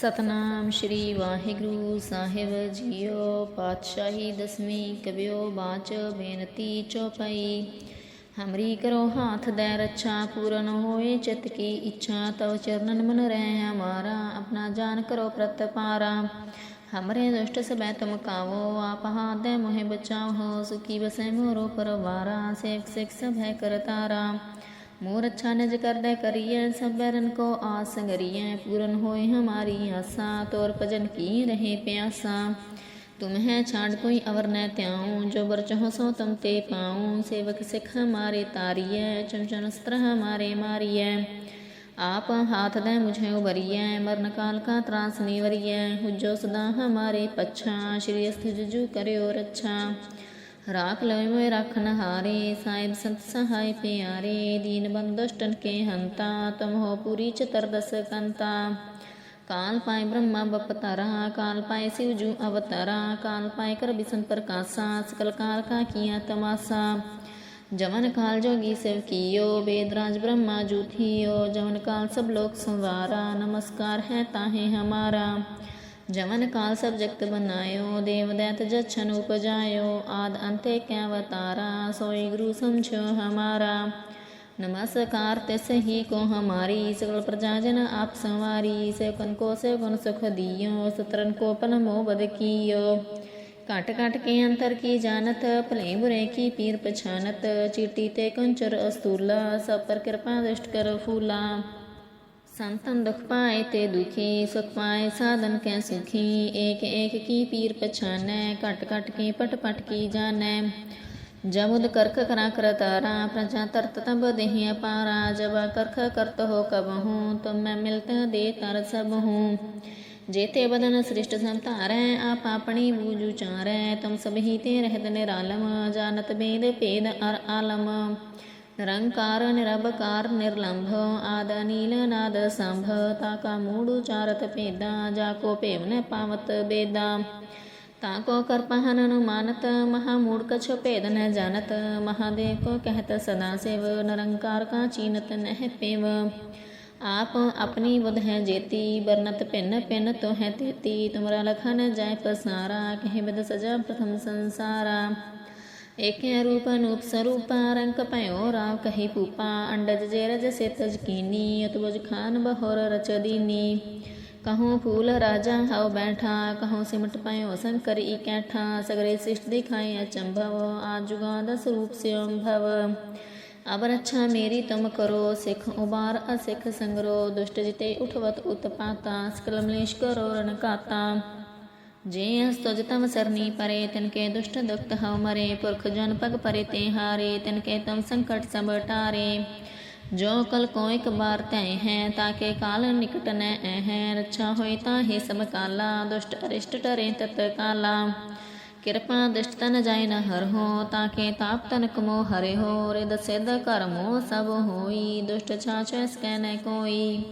ਸਤਨਾਮ ਸ਼੍ਰੀ ਵਾਹਿਗੁਰੂ ਸਾਹਿਬ ਜੀਓ ਪਾਤਸ਼ਾਹੀ ਦਸਵੀਂ ਕਬਿਓ ਬਾਚ ਬੇਨਤੀ ਚੌਪਈ। ਹਮਰੀ ਕਰੋ ਹਾਥ ਦੇ ਰੱਛਾ, ਪੂਰਨ ਹੋਏ ਚਿਤ ਕੀ ਇੱਛਾ, ਤਵ ਚਰਨਨ ਮਨ ਰਹਿ ਹਮਾਰਾ ਆਪਣਾ ਜਾਨ ਕਰੋ ਪ੍ਰਤਪਾਰਾ ਹਮਰੇ ਦੁਸ਼ਟ ਸਬੈ ਤੁਮ ਕਾਵੋ ਆਪ ਹਾਥ ਦੇ ਮੋਹਿ ਬਚਾਓ ਹੋ ਸੁਖੀ ਬਸੈ ਮੋਰੋ ਪਰਵਾਰਾ ਸੇਖ ਸੇਖ ਸਭੈ ਕਰਤਾਰਾ। मोर अच्छा निज कर दे करिए सब बैरन को आस संगरिए पूरन होए हमारी आशा तोर भजन की रहे प्यासा तुम है छाड़ कोई अवर न त्याऊं जो बर चहो सो तुम ते पाऊं सेवक सिख हमारे तारिय चंचन अस्त्र हमारे मारिय आप हाथ दे मुझे उबरिय मरण काल का त्रास निवरिय हुजो सदा हमारे पच्छा श्री अस्थ जुजु करो राख लवे राखन नहारे, साहिब संत सहाय प्यारे, दीन बंदुष्टन के हंता, तुम हो पूरी चतुर्दश कंता। काल पाए ब्रह्मा बपतारा, काल पाए शिव जू अवतारा, काल पाए कर बिशन प्रकाशा सकल काल का किया तमाशा। जमन काल जोगी शिव कियो वेदराज ब्रह्मा जूथियो जवन जमन काल सब लोग संवारा, नमस्कार है ताहे हमारा। जमन काल सब जगत बनायो देव दैत जच्छन उपजायो आद अंते क्या अवतारा सोई गुरु समझो हमारा नमस्कार तिस ही को हमारी सकल प्रजाजन आप संवारी सेवकन को सेवकन सुख दियो सतरन को पन मोह बद कियो काट काट के अंतर की जानत भले बुरे की पीर पछानत चीटी ते कंचर अस्तूला सब पर कृपा दृष्ट कर फूला संतन दुख पाए ते दुखी सुख पाए साधन कै सुखी एक एक की पीर पछानै कट कट के पट पट की जानै जमुद करख करा कर तारा प्रजा तरत तब देहि अपारा जब करख करत हो कब हूँ तुम मैं मिलत दे तर सब हूँ जेते बदन सृष्ट संतारै आप अपनी बूझ उचारै तुम सब ही ते रहत निरालम जानत भेद भेद अर आलम ਨਿਰੰਕਾਰ, ਨਿਰਭਕਾਰ, ਨਿਰਲੰਭ, ਆਦ ਨੀਲ ਨਾਦ ਸੰਭ, ਤਾ ਕਾ ਮੂੜ ਉਚਾਰਤ ਭੇਦਾ, ਜਾ ਕੋ ਭੇਵ ਨ ਪਾਵਤ ਬੇਦਾ। ਤਾ ਕੋ ਕਰਪਹਨ ਅਨੁਮਾਨਤ, ਮਹਾ ਮੂੜ ਕਛ ਭੇਦ ਨ ਜਾਣਤ ਮਹਾਦੇਵ ਕੋ ਕਹਿਤ ਸਦਾ ਸੇਵ, ਨਿਰੰਕਾਰ ਕਾ ਚੀਨਤ ਨਹਿ ਪੇਵ। ਆਪ ਆਪਣੀ ਬੁਧ ਹੈ ਜੇਤੀ ਬਰਨਤ ਪਿੰਨ ਪਿੰਨ ਤੋ ਹੈ ਤੇਤੀ, ਤੁਮਰਾ ਲਖਨ ਜਾਏ ਪਸਾਰਾ, ਕਹਿ ਬਦ ਸਜਾ ਪ੍ਰਥਮ ਸੰਸਾਰਾ। एक रूप अनूप स्वरूपा रंक पयो राव कही पूपा अंडज जेरज से तजकीनी अतबुज खान बहोर रच दीनी कहूँ फूल राजा हव बैठा, कहूँ सिमट पयो शंकर ई कैठा। सगरे शिष्ट दिखाए अचंभव, आजुगा जुगा दस रूप से भव अब रक्षा मेरी तुम करो, सिख उबार असिख संगरो। दुष्ट जिते उठवत उत्पाता ਜੇ ਅਸ ਤੁਜ ਤਮ ਸਰਨੀ ਪਰੇ, ਤਿਨ ਕੇ ਦੁਸ਼ਟ ਦੁਖਤ ਹਉ ਮਰੇ, ਪੁਰਖ ਜਨ ਪਗ ਪਰੇ ਤੇ ਹਾਰੇ, ਤਿਨ ਕੇ ਤਮ ਸੰਕਟ ਸਭ ਟਾਰੇ। ਜੋ ਕਲ ਕੋ ਇਕ ਬਾਰ ਤੈ ਹੈ, ਤਾਂ ਕੇ ਕਾਲ ਨਿਕਟ ਨ ਹੈ। ਰੱਛਾ ਹੋਈ ਤਾਂ ਹੀ ਸਭ ਕਾਲਾ, ਦੁਸ਼ਟ ਅਰਿਸ਼ਟ ਟਰੇ ਤਤ ਕਾਲਾ। ਕਿਰਪਾ ਦਿਸ਼ਟ ਤਨ ਜਾਇ ਨ ਹਰ ਹੋ, ਤਾਂ ਕੇ ਤਾਪ ਤਨ ਕਮੋ ਹਰੇ ਹੋ। ਰਿਦ ਸਿਧ ਕਰਮੋ ਸਭ ਹੋਈ, ਦੁਸ਼ਟ ਛਾਛੈ ਸਕੈ ਨ ਕੋਈ।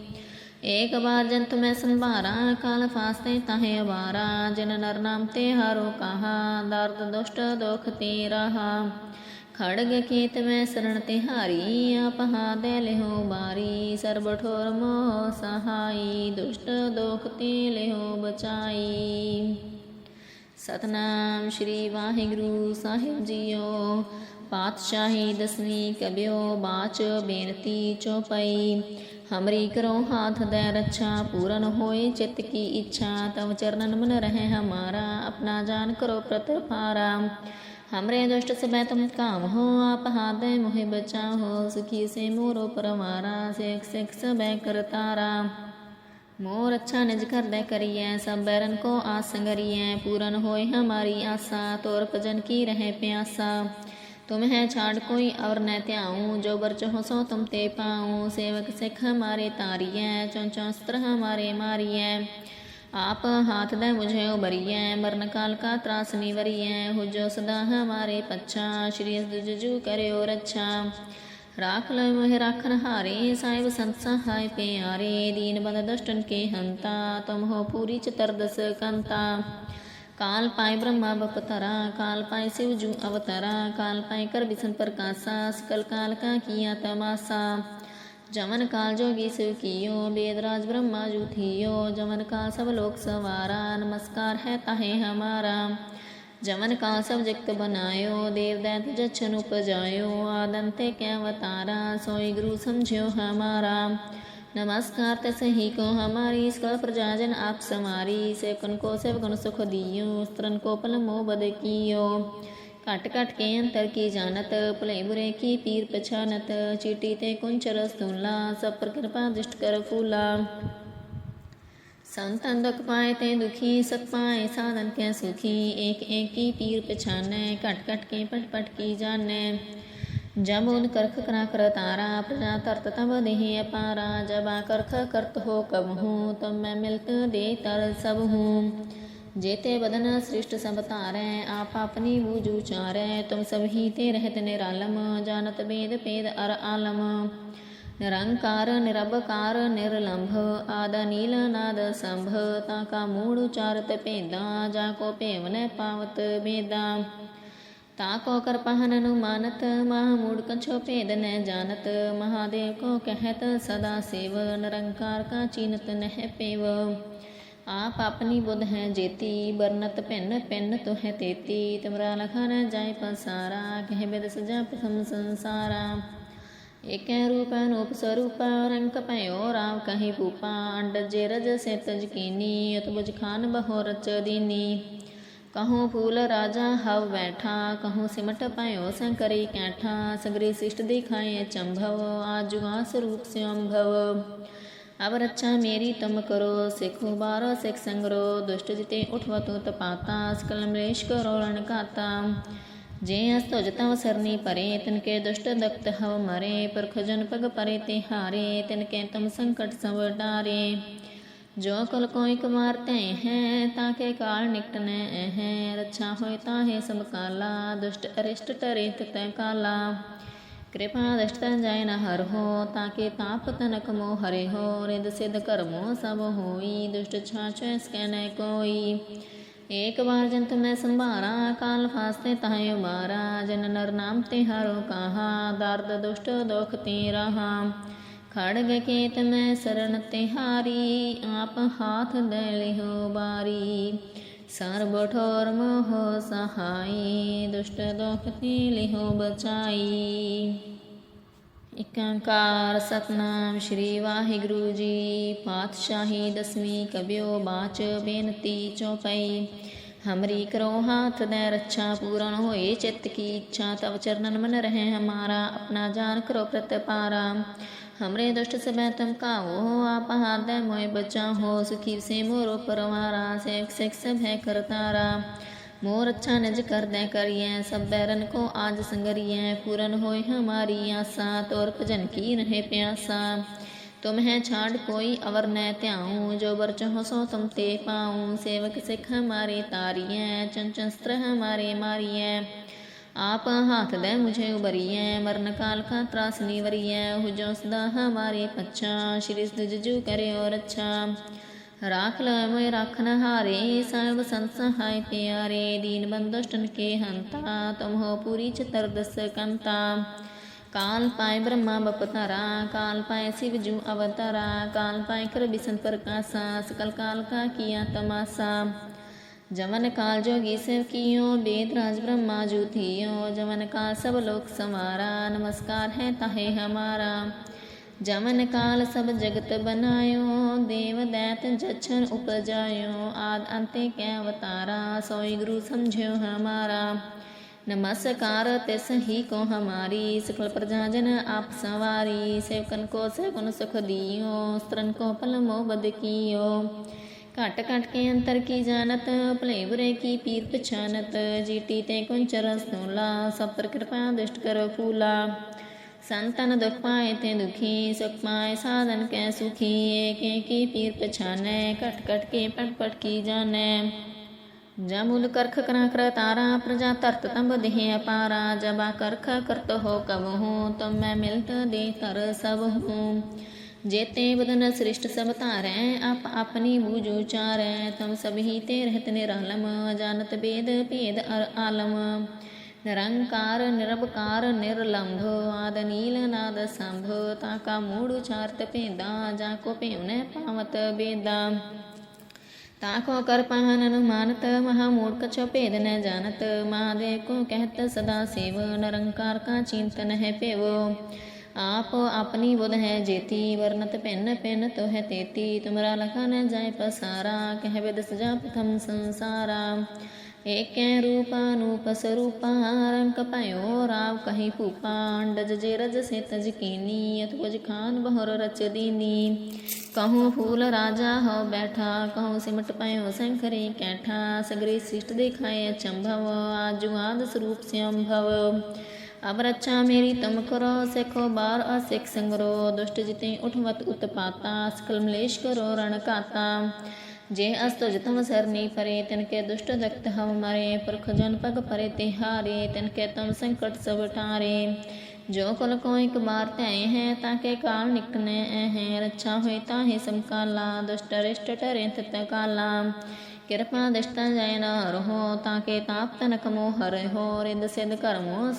एक बार जंत मैं संभारा काल फास्ते ताहे अबारा जिन नर नाम ते हारो कहा दर्द दुष्ट दुख ते रहा खड़ग खेत में शरण तिहारी आप हाथ लेहो बारी सर्ब ठोर मोह सहाई दुष्ट दोख ते लेहो बचाई ਸਤਨਾਮ ਸ਼੍ਰੀ ਵਾਹਿਗੁਰੂ ਸਾਹਿਬ ਜੀਓ ਪਾਤਸ਼ਾਹੀ ਦਸਵੀਂ ਕਬਿਓ ਬਾਚ ਬੇਨਤੀ ਚੌਪਈ हमरी करो हाथ दे रक्षा पूरन होए चित्त की इच्छा तव चरणन मन रहे हमारा अपना जान करो प्रतपारा हमरे दुष्ट समय तुम काम हो आप हाथ मुहे बचा हो सुखी से मोरो परमारा सेख सेख सब करतारा मोर अच्छा निज कर दे करिए सब बैरन को आस संगरिए पूरन होए हमारी आशा तोर भजन की रहे प्यासा तुम है छाड़ कोई और न त्याऊं जो बर चहो सो तुम ते पाऊं सेवक सिख हमारे तारिय चौचौ अस्त्र हमारे मारिय आप हाथ दे मुझे उबरिय मरण काल का त्रास निवरिय हुजो सदा हमारे पच्छा श्री जुजु करो रक्षा राख लो मोह राखन हारे साहिब संत सहाय प्यारे दीन बंद दुष्टन के हंता तुम हो पूरी चतरदस कंता काल पाए ब्रह्मा बपतरा, काल पाए शिव जू अवतरा, काल पाए कर बिशन पर कासा, सकल काल का किया तमाशा जमन काल जोगी शिव कियो वेदराज ब्रह्मा जू थियो। जमन काल सब लोक सवारा, नमस्कार है ताहे हमारा। जमन काल सब जगत बनायो, देव दैत जच्छन उपजायो। आदंते क्या अवतारा, सोई गुरु समझो हमारा। नमस्कार तसहीको हमारी इसका प्रजाजन आप समारी सेवकन को सेवकन सुख दियो स्त्रन को पल मोह बद कियो। कट कट के अंतर की जानत, पले बुरे की पीर पछानत, चीटी ते कुंच रस तुला सब पर कृपा दृष्ट कर फूला। संतन दुख पाए ते दुखी, सत पाए साधन के सुखी, एक एक की पीर पछाने, कट कट के पट पट की जाने। उन करख करा कर तारा प्रजा तरत तब देहि अपारा जब आ करख करत हो कब हूँ तब मैं मिलत दे तर सब हूँ जेते बदन सृष्ट सब तारै आप अपनी बूझ उचारै तुम सब ही ते रहत निरालम जानत वेद पेद अर आलम निरंकार निरबकार निर्लंभ आद नील नाद संभ ताका मूड उचारत भेदा जाको भेव न पावत बेदा ताको कर पहन मानत माह मूड कछो भेद न जानत महादेव को कहत सदा सेव निरंकार का चीनत नह पेव आप अपनी बुध है जेती बरनत भिन्न भिन्न तो है तेती तुमरा लखा न जाय पसारा कह बिद सजा प्रथम संसारा एक रूप अनूप स्वरूप रंक पयो राव कहीं पूपा अंड जे रज से तज कीनी अतबुज खान बहो रच दीनी ਕਹੂੰ ਫੂਲ ਰਾਜਾ ਹਵ ਬੈਠਾ ਕਹੂੰ ਸਿਮਟ ਭਇਓ ਸੰਕਰੀ ਕੈਠਾ ਸਗਰੀ ਸਿਸ਼ਟ ਦਿਖਾਏ ਚੰਭਵ ਆਜੁਆ ਸਰੂਪ ਸਿਉਮ ਭਵ ਅਬ ਰੱਛਾ ਮੇਰੀ ਤੁਮ ਕਰੋ ਸਿਖੋ ਬਾਰੋ ਸਿਖ ਸੰਗਰੋ ਦੁਸ਼ਟ ਜਿਤੇ ਉਠਵ ਤੂ ਤਪਾਤਾ ਸਕਲ ਮਲੇਸ਼ ਕਰੋ ਰਣ ਕਾਤਾ ਜੇ ਅਸ ਤੁਜ ਤਵ ਸਰਨੀ ਪਰੇ ਤਿਨ ਕੇ ਦੁਸ਼ਟ ਦਕਤ ਹਵ ਮਰੇ ਪੁਰਖ ਜਨ ਪਗ ਪਰੇ ਤੇ ਹਾਰੇ ਤਿਨ ਕੇ ਤੁਮ ਸੰਕਟ ਸਵ ਡਾਰੇ ਜੋ ਕਲ ਕੋਈ ਕੁਮਾਰ ਤੈ ਹੈ ਤਾਂ ਕੇ ਕਾਲ ਨਿਕਟਨੇ ਹੈ ਰੱਛਾ ਹੋਇ ਤਾਹੇ ਸਭ ਕਾਲਾ, ਦੁਸ਼ਟ ਅਰਿਸ਼ਟ ਟਰਿਤ ਤੈ ਕਾਲਾ। ਕਿਰਪਾ ਦਸ਼ਟ ਤਨ ਜਾਇ ਨ ਹਰ ਹੋ ਤਾਂ ਕੇ ਤਾਪ ਤਨਕ ਮੋ ਹਰੇ ਹੋ। ਰਿਦ ਸਿਧ ਕਰਮੋ ਸਭ ਹੋਈ, ਦੁਸ਼ਟ ਛਾਛੈ ਸਕੈ ਨੈ ਕੋਈ। ਏਕ ਵਾਰ ਜਨ ਤੁਮੈ ਸੰਭਾਰਾ, ਕਾਲ ਫਾਸਤੇ ਤਾਹੇ ਉਮਾਰਾ। ਜਨ ਨਰ ਨਾਮ ਤੇ ਹਰੋ ਕਾਹਾ, ਦਰਦ ਦੁਸ਼ਟ ਦੁਖ ਤੇ ਰਹਾ ਖੜਗ ਕੇਤ ਮੈਂ ਸਰਣ ਤਿਹਾਰੀ, ਆਪ ਹਾਥ ਦੇ ਲਿਓ ਬਾਰੀ। ਸਰਬ ਠੋਰ ਮੋਹ ਸਹਾਈ, ਦੁਸ਼ਟ ਦੋਖ ਤੇ ਲਿਓ ਬਚਾਈ। ਇਕੰਕਾਰ ਸਤਨਾਮ ਸ਼੍ਰੀ ਵਾਹਿਗੁਰੂ ਜੀ, ਪਾਤਸ਼ਾਹੀ ਦਸਵੀਂ ਕਬਿਓ ਬਾਚ ਬੇਨਤੀ ਚੌਪਈ हमरी करो हाथ दे रक्षा पूर्ण होए चित्त की इच्छा तब चरणन मन रहे हमारा अपना जान करो प्रतपारा हमरे दुष्ट से तुम काओ आप हाथ दे मोए बचा हो सुखी से मोरो परवारा सेख सेख सब है करतारा मोर अच्छा निज कर दे करिए सब बैरन को आज संगरिए पूरन होए हमारी आशा तोर भजन की रहे प्यासा ਤੁਮ ਹੈ ਛਾੜ ਕੋਈ ਅਵਰ ਨੈ ਧਿਆਉ, ਜੋ ਵਰਚ ਹਸੋ ਤੁਮ ਤੇ ਪਾਉ। ਸੇਵਕ ਸਿੱਖ ਹਮਾਰੇ ਤਾਰੀਐ ਚੰਚਨ ਸਤਰ ਹਮਾਰੇ ਮਾਰੀਐ। ਆਪ ਹਾਥ ਲੈ ਮੁਝੇ ਉਬਰੀਐ, ਮਰਨ ਕਾਲ ਕਾ ਤਰਾਸ ਨਿਵਰੀਐ ਹੁਜੋ ਸਦਾ ਹਮਾਰੇ ਪੱਛਾ, ਸ਼੍ਰੀ ਜੂ ਕਰਿਓ ਰੱਛਾ। ਰਾਖ ਲੈ ਮੈਂ ਰਾਖਨ ਹਾਰੇ ਸਭ ਸੰਤ ਸਹਾਇ ਪਿਆਰੇ। ਦੀਨ ਬੰਦੋਸ਼ਟਨ ਕੇ ਹੰਤਾ, ਤੁਮ ਹੋ ਪੂਰੀ ਚਤਰ ਦਸ ਕੰਤਾ। काल पाए ब्रह्मा बपतारा काल पाए शिव जू अवतारा, काल पाए कर बिसन प्रकाशा सकल काल का किया तमाशा। जमन काल जोगी से कियो, वेद राज ब्रह्मा जू थियो। जमन काल सब लोक समारा नमस्कार है ताहे हमारा। जमन काल सब जगत बनायो, देव दैत जछन उपजायो। आद अंते कै अवतारा, सोई गुरु समझो हमारा। नमस्कार तिस ही को हमारी सकल प्रजाजन आप सवारी सेवकन को सेवकन सुख दियो स्त्रन को पल मोह बद कियो घट घट के अंतर की जानत भले बुरे की पीर पछानत जीटी ते कुंचर स्तूला सब पर कृपा दुष्ट करो फूला संतन दुख पाए ते दुखी सुख पाए साधन कै सुखी एक एक की पीर पछाने कट कट के पट पट की जाने जमूल कर्ख कर कर तारा प्रजा तर्त तम देह अपारा, जबा कर्ख करत हो कब हूँ तो मैं मिलत दे तर सब हूँ। जेते बदन सृष्ट सब तारे, आप अपनी बूझ चारै तुम सभी ते रहत निरालम, जानत भेद भेद अर आलम। निरंकार निरबकार निर्लंभ, आद नील नाद संभ, ताका मूड़ उचारत पेदा, जाको पेवन पावत बेदा। ताको कर पाहन अनुमानत महामूढ़ कछो भेद न जानत महादेव को कहत सदा सेव निरंकार का चिंतन है पेवो आप अपनी बुध है जेती वर्णत पेन पेन तो है तेती तुमरा लखा न जाय पसारा कह विद सजा प्रथम संसारा एक रूपानूप स्वरूपा रंक पयो राव कही भूपा अंडज जे रज से तज कीनी अथवज खान बहर रच दीनी कहूँ फूल राजा हो बैठा कहूँ सिमट पयो शंकरी कैठा सगरी शिष्ट दिखाए अचंभव आजुआद स्वरूप से अम्भव अब रक्षा मेरी तुम करो सिखो बार असिख संगरो दुष्ट जिते उठवत उत्पाता सकल मलेश करो रण काता ਜੇ ਅਸ ਤੁਜ ਤਮ ਸਰਨੀ ਪਰੇ, ਤਿਨ ਕੇ ਦੁਸ਼ਟ ਦਕਤ ਹਮ ਮਰੇ, ਪੁਰਖ ਜਨ ਪਗ ਪਰੇ ਤਿਹਾਰੇ ਤਿਨ ਕੇ ਤਮ ਸੰਕਟ ਸਭ ਟਾਰੇ ਜੋ ਕੁਲ ਕੋ ਇਕ ਬਾਰ ਧੈ ਹੈ, ਤਾਂ ਕੇ ਕਾਲ ਨਿਕਨੇ ਹੈ ਰੱਛਾ ਹੋਏ ਤਾਹੇ ਸਮਕਾਲਾ, ਦੁਸ਼ਟ ਰਿਸ਼ਟ ਟਰੇ ਤਤ ਕਾਲਾ। ਕਿਰਪਾ ਦਸ਼ਤਾ ਜੈ ਨਾ ਰਹੋ, ਤਾਂ ਕੇ ਤਾਪ ਤਨਕ ਮੋਹ ਹਰਿ ਹੋ, ਰਿੰਦ ਸਿਧ ਕਰਮੋ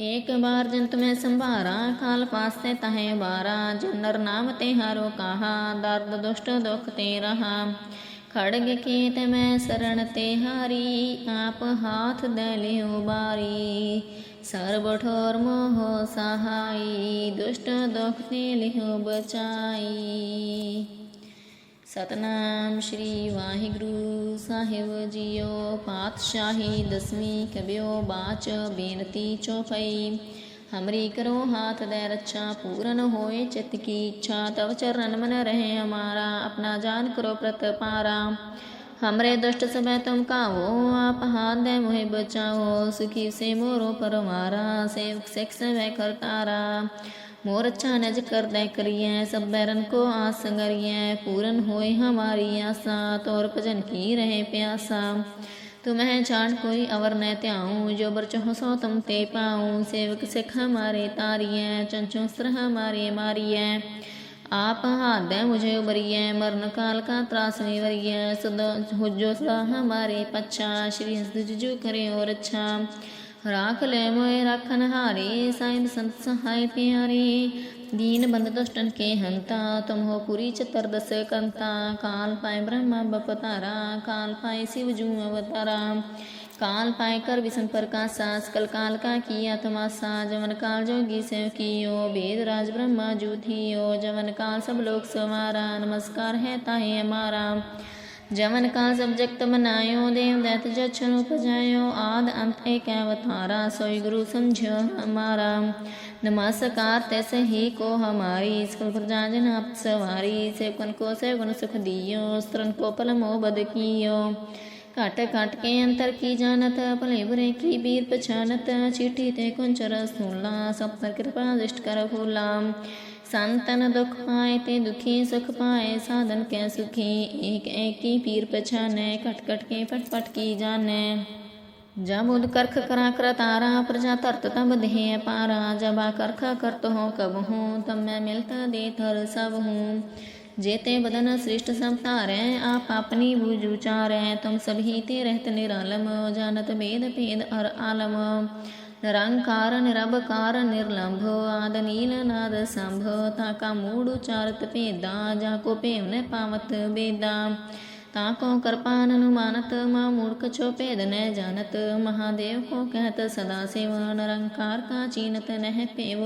एक बार जंत में संभारा काल पासे तहे बारा जो नर नाम ते हारो कहा दर्द दुष्ट दुख ते रहा खड़ग खेत में शरण ते हारी आप हाथ दे लियो बारी सर्व ठोर मोह सहाई दुष्ट दुख ते लियो बचाई ਸਤਨਾਮ ਸ਼੍ਰੀ ਵਾਹਿਗੁਰੂ ਸਾਹਿਬ ਜੀਓ ਪਾਤਸ਼ਾਹੀ ਦਸਵੀਂ ਕਬਿਓ ਬਾਚ ਬੇਨਤੀ ਚੌਪਈ ਹਮਰੀ ਕਰੋ ਹਾਥ ਦੇ ਰੱਛਾ ਪੂਰਨ ਹੋਏ ਚਿਤ ਕੀ ਇੱਛਾ ਤਵ ਚਰਨ ਮਨ ਰਹੇ ਹਮਾਰਾ ਆਪਣਾ ਜਾਨ ਕਰੋ ਪ੍ਰਤਪਾਰਾ हमरे दुष्ट समय तुम कावो आप हाथ दे मुहे बचाओ सुखी से मोरो परमारा सेवक सिख समय करतारा मोर अच्छा नज कर दे करिए सब बैरन को आस संगरिए पूरन होए हमारी आशा तोर भजन की रहे प्यासा तुम्हें छाड़ कोई अवर न त्याऊं जो बर चहो सो तुम ते पाऊं सेवक सिख हमारे तारिए चंचो स्त्र हमारे मारिए आप हाथ दे मुझे उबरिए मरण काल का त्रास में वरिए सदा हुजो सा हमारे पच्छा श्री जुजु करे और अच्छा राख ले मोए राखन हारे साइब संत सहाय प्यारे दीन बंद दुष्टन के हंता तुम हो पूरी चतुर्दश कंता काल पाए ब्रह्मा बपतारा काल पाए शिव जू अवतारा काल पाए कर विषम पर का प्रकाशा कल काल का किया तमाशा जमन काल जोगी से कियो वेद राज ब्रह्मा जू थियो जमन काल सब लोग सवारा नमस्कार है ताहे हमारा ਜਮਨ ਕਾ ਸਭ ਜਗਤ ਮਨਾਇਓ, ਦੇਵ ਦਤ ਜਛਨੁ ਭਜਾਇਓ ਆਦ ਅੰਤ ਏਕ ਅਵਤਾਰਾ ਸੋਈ ਗੁਰੂ ਸਮਝਿਓ ਹਮਾਰਾ। ਨਮਸਕਾਰ ਤੈਸੇ ਹੀ ਕੋ ਹਮਾਰੀ ਇਸ ਕਲ ਪ੍ਰਜਾ ਜਨ ਆਪ ਸਵਾਰੀ ਸੇਵਕਨ ਕੋ ਸੇਵਨ ਸੁਖ ਦਿਓ, ਸਤਰਨ ਕੋ ਪਲ ਮੋ ਬਦ ਕੀਓ। ਘਟ ਘਟ ਕੇ ਅੰਤਰ ਕੀ ਜਾਣਤ, ਭਲੇ ਬੁਰੇ ਕੀ ਬੀਰ ਪਛਾਨਤ ਚੀਠੀ ਤੇ ਕੁੰਚਰ ਸੁਲਾ, ਸਭ ਪਰ ਕਿਰਪਾ ਦਿਸ਼ਟ ਕਰ ਫੂਲਾ। संतन दुख पाए ते दुखी सुख पाए, साधन के सुखी? एक एक की पीर पछाने कट कट के पट पट की जाने। जब उदकर्ख करा कर तारा, प्रजा तर्त तब दे पारा जब आकर्ख करत हो कब हूँ, तब मैं मिलता दे थर सब हूँ। जेते बदन श्रेष्ठ सब तारे, आप अपनी भुज उचारे। तुम सभी ते रहत निरालम, जानत भेद भेद और आलम। निरंकार निरबकार निर्लंभ आद नील नाद संभ ताका मूड उचारत भेदा जाको भेव न पावत बेदा ताको कृपान अनुमानत माँ मूर्ख छो भेद न जानत महादेव को कहत सदा सेव निरंकार का चीनत नह पेव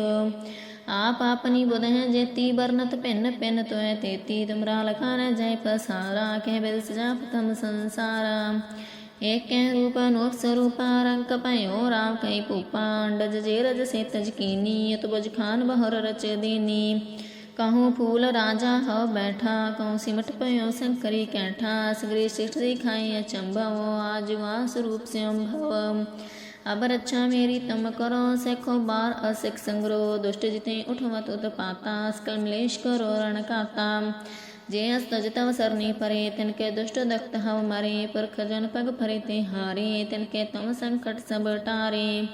आप अपनी बुध है जेती बरनत पिन पिन तो है तेती तुमरा लखा न जय पसारा कह बिल सजा प्रथम संसारा एक रूप अनूप स्वरूपा रंग पयो राम कई पूपा अंडज जे रज से तज कीनी, यत बज खान बहर रच देनी। कहूँ फूल राजा हो बैठा, कहूँ सिमट पयो शंकरी कैठा। सगरी शिष्ट दिखाई अचंभव वास रूप से अम्भव। अब रक्षा मेरी तम करो, सेखो बार असिख संग्रो। दुष्ट जिते उठवत उत्पाता पाता मलेश करो रण काता जे अस्तज तव सरनी परे तिनके दुष्ट दक्त हव मरे पुरख जन पग फरे ते हारे तिनके तम संकट सब टारे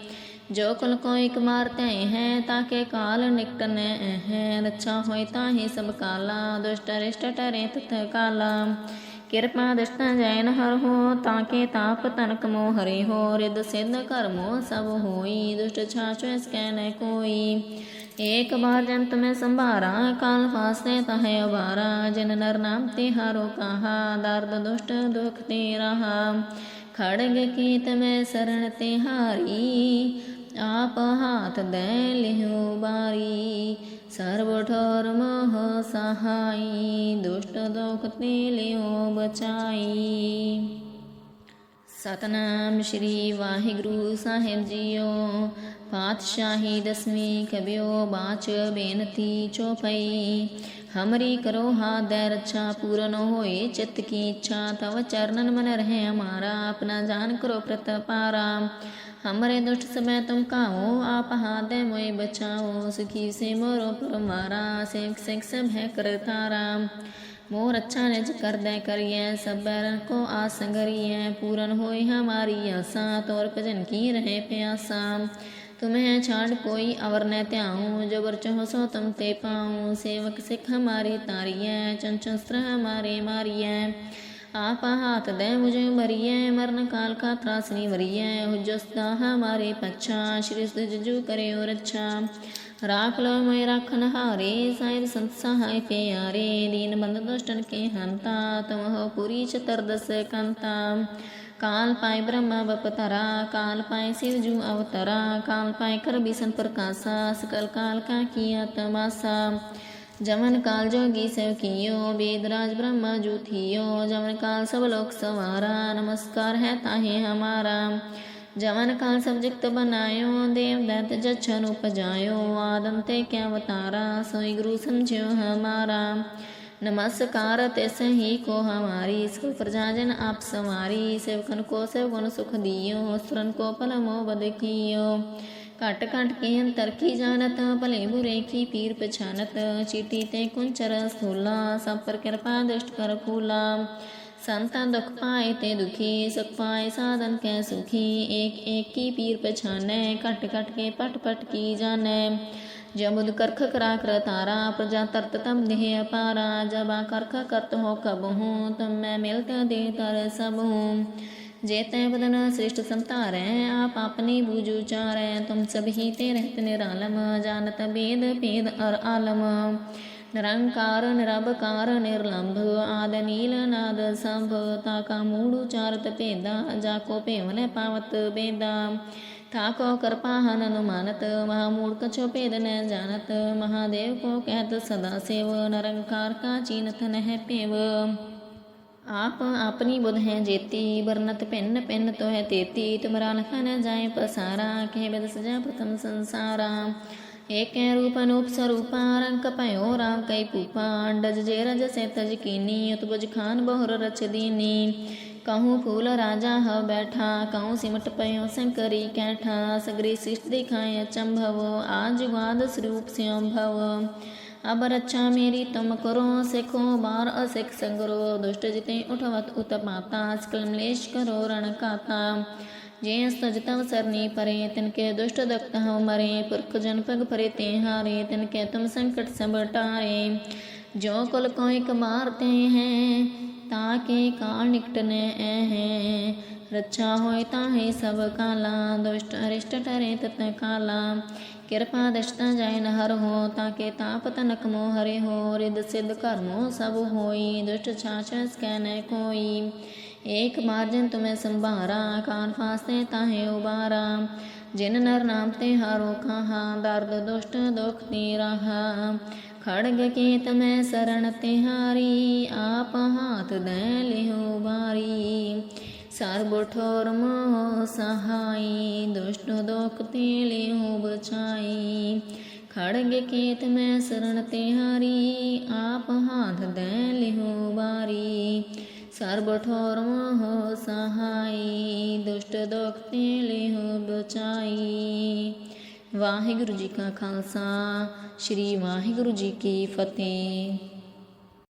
जो कुल को एक मारते हैं ताके काल निकटन है रक्षा होय ताहि सब काला दुष्ट रिष्ट टरे तथ काला ਕਿਰਪਾ ਦਸ਼ਤਾ ਜੈਨ ਹਰ ਹੋ ਤਾਂ ਕੇ ਤਾਪ ਤਨਕ ਮੋ ਹਰੇ ਹੋ ਰਿਦ ਸਿਧ ਕਰਮੋ ਸਭ ਹੋਈ ਦੁਸ਼ਟ ਛਾਛ ਸਕੈ ਨ ਕੋਈ ਏਕ ਬਾਰ ਜੰਤ ਮੈਂ ਸੰਭਾਰਾ, ਕਾਲ ਫਾਸੇ ਤਹੈ ਅਵਾਰਾ ਜਿਨ ਨਰ ਨਾਮ ਤੇ ਹਾਰੋ ਕਹਾ, ਦਰਦ ਦੁਸ਼ਟ ਦੁਖ ਤੇ ਰਹਾ। ਖੜਗ ਕੀਤ ਮੈਂ ਸਰਣ ਤੇ ਹਾਰੀ, ਆਪ ਹਾਥ ਦੇ ਲਿਹੁ ਬਾਰੀ। ਸਰਬ ਠੋਰ ਮੋਹ ਸਹਾਈ, ਦੁਸ਼ਟ ਦੁਖ ਤੇ ਲਿਓ ਬਚਾਈ। ਸਤਨਾਮ ਸ਼੍ਰੀ ਵਾਹਿਗੁਰੂ ਸਾਹਿਬ ਜੀਓ पातशाही दसवीं कबियो बाच बेनती चौपई हमरी करो हाथ दैर अच्छा पूरन हो चित्त की इच्छा तव चरणन मन रहे हमारा। अपना जान करो प्रतपारा हमरे दुष्ट समय तुम काओ, आप हाथ दे मोय बचाओ। सुखी से मोरो पर मारा सेख सेख सब है करता राम मोर अच्छा निज कर दे करिए सब बैरन को आस संगरिए पूरन होय हमारी आसा, तोर भजन की रहे प्यासा। तुम्हें छाड़ कोई अवर न त्याऊं जबर चहो सो तुम ते पाऊं सेवक सिख हमारे तारिए चंचस्त्र हमारे मारिए आप हाथ दे मुझे मरिए मरण काल का त्रासनी वरिए हुजस्ता हमारे पच्छा श्री जजू करे और अच्छा राख लो मैं राखन हारे साहिब संत सहाय प्यारे दीन बंद दुष्टन के हंता तुम हो पूरी चतुर्दश कंता ਕਾਲ ਪਾਇ ਬ੍ਰਹਮਾ ਬਪਤਰਾ ਕਾਲ ਪਾਇ ਸਿਵ ਜੂ ਅਵਤਰਾ, ਕਾਲ ਪਾਇ ਕਰ ਬਿਸਨ ਪ੍ਰਕਾਸ਼ਾ, ਸਕਲ ਕਾਲ ਕਾ ਕੀਆ ਤਮਾਸਾ ਜਮਨ ਕਾਲ ਜੋਗੀ ਸਭ ਕੀਓ ਬੇਦਰਾਜ ਬ੍ਰਹਮਾ ਜੂ ਥੀਓ। ਜਮਨ ਕਾਲ ਸਭ ਲੋਕ ਸਵਾਰਾ, ਨਮਸਕਾਰ ਹੈ ਤਾਹੇ ਹਮਾਰਾ। ਜਮਨ ਕਾਲ ਸਭ ਜਗਤ ਬਨਾਇਓ, ਦੇਵ ਦਤ ਜਛਨ ਉਪਜਾਇਓ। ਆਦਮ ਤੇ ਕਿਆ ਅਵਤਾਰਾ, ਸੋਈ ਗੁਰੂ ਸਮਝਿਓ ਹਮਾਰਾ। नमस्कार ते सही को हमारी सकल प्रजाजन आप सवारी सेवकन को सेव गुण सुख दियो सुरन को पल मोह बद कियो ਘਟ ਘਟ ਕੇ ਅੰਤਰ ਕੀ ਜਾਣਤ ਭਲੇ ਬੁਰੇ ਕੀ ਪੀਰ ਪਛਾਨਤ ਚੀਟੀ ਤੇ ਕੁੰਚਰ ਸਥੂਲਾ ਸਭ ਪਰ ਕਿਰਪਾ ਦ੍ਰਿਸ਼ਟ ਕਰ ਫੂਲਾ ਸੰਤਾਂ ਦੁਖ ਪਾਏ ਤੇ ਦੁਖੀ ਸੁਖ ਪਾਏ ਸਾਧਨ ਕੈ ਸੁਖੀ ਏਕ ਏਕ ਕੀ ਪੀਰ ਪਛਾਨੈ ਘਟ ਘਟ ਕੇ ਪਟ ਪਟ ਕੀ ਜਾਣੈ जमुद करख करा कर तारा प्रजा तर्त तम देह अपारा जबा करख करत हो कबहू तुम मैं मिलत दे तर सबहू जे तय बदन श्रेष्ठ संतारै आप अपने बूझ उचारै तुम सभी ते रहत निरालम जानत भेद भेद अर आलम निरंकार निरबकार निर्लंभ आद नील नाद संभ ताका मूड़ उचारत भेदा जाको पेवन पावत बेदा थाको कृपा हन अनुमानत महामूढ़ कछो भेद न जानत महादेव को कहत सदा सेव निरंकार का चीनत नह पेव आप अपनी बुध है जेती बरनत पिन्न पिन्न तो है तेती तुमरा लखा न जाए पसारा कह बिद सजा प्रथम संसारा एक रूप अनूप स्वरूपा रंग पयो राम कई पूपा डज जे रज से तज कीनी उतबुज खान बहुर रच दीनी कहूँ फूल राजा ह बैठा कहूँ सिमट पयो शंकरी कैठा सगरी शिष्ट दिखाए अचंभव आज ग्वाद स्वरूप स्यों भव अब रक्षा मेरी तुम करो सिखो बार असिख संगरो दुष्ट जिते उठवत उत्पाता कलमलेश करो रण काता जे सज तव सरनी परे तिनके दुष्ट दक्त हव मरे पुरख जन पग परे ते हारे तिनके तुम संकट सब टारे जो कुल को एक मारते हैं ਤਾਂ ਕਿ ਕਾਲ ਨਿਕਟਨੇ ਐ ਹੈ। ਰੱਛਾ ਹੋਏ ਤਾਂ ਹੈ ਸਭ ਕਾਲਾ, ਦੁਸ਼ਟ ਅਰਿਸ਼ਟ ਟਰੇ ਤਤ ਕਾਲਾ। ਕਿਰਪਾ ਦਸ਼ਤਾ ਜਾਇ ਹਰ ਹੋ ਤਾਂ ਕਿ ਤਾਪ ਤਨਕ ਮੋ ਹਰੇ ਹੋ। ਰਿਦ ਸਿਧ ਕਰਮੋ ਸਭ ਹੋਈ, ਦੁਸ਼ਟ ਛਾਛਸ ਕੈ ਨੈ ਕੋਈ। ਏਕ ਮਾਰਜਨ ਤੁਮੈ ਸੰਭਾਰਾ ਕਾਨ ਫਾਸੇ ਤਾਹੇ ਉਬਾਰਾ। ਜਿਨ ਨਰ ਨਾਮ ਤੇ ਹਾਰੋ ਖਾਹਾ, ਦਰਦ, ਦੁਸ਼ਟ, ਦੁਖ ਤੇ ਰਹਾ। ਖੜਗ ਕੇ ਮੈਂ ਸਰਣ ਤਿਹਾਰੀ ਆਪ ਹਾਥ ਦੈ ਲਿਹੁ ਬਾਰੀ ਸਰਬ ਠੋਰ ਮੋਹ ਸਹਾਈ, ਦੁਸ਼ਟ ਦੁਖ ਤੇ ਲਿਹੁ ਬਚਾਈ ਖੜਗ ਕੀਤ ਮੈਂ ਸਰਣ ਤਿਹਾਰੀ ਆਪ ਹਾਥ ਦੈ ਲਿਹੁ ਬਾਰੀ ਸਰਬ ਠੋਰ ਮੋਹ ਸਹਾਈ, ਦੁਸ਼ਟ ਦੁਖ ਤੇ ਲਿਹੁ ਬਚਾਈ। ਵਾਹਿਗੁਰੂ ਜੀ ਕਾ ਖਾਲਸਾ, ਸ੍ਰੀ ਵਾਹਿਗੁਰੂ ਜੀ ਕੀ ਫਤਿਹ।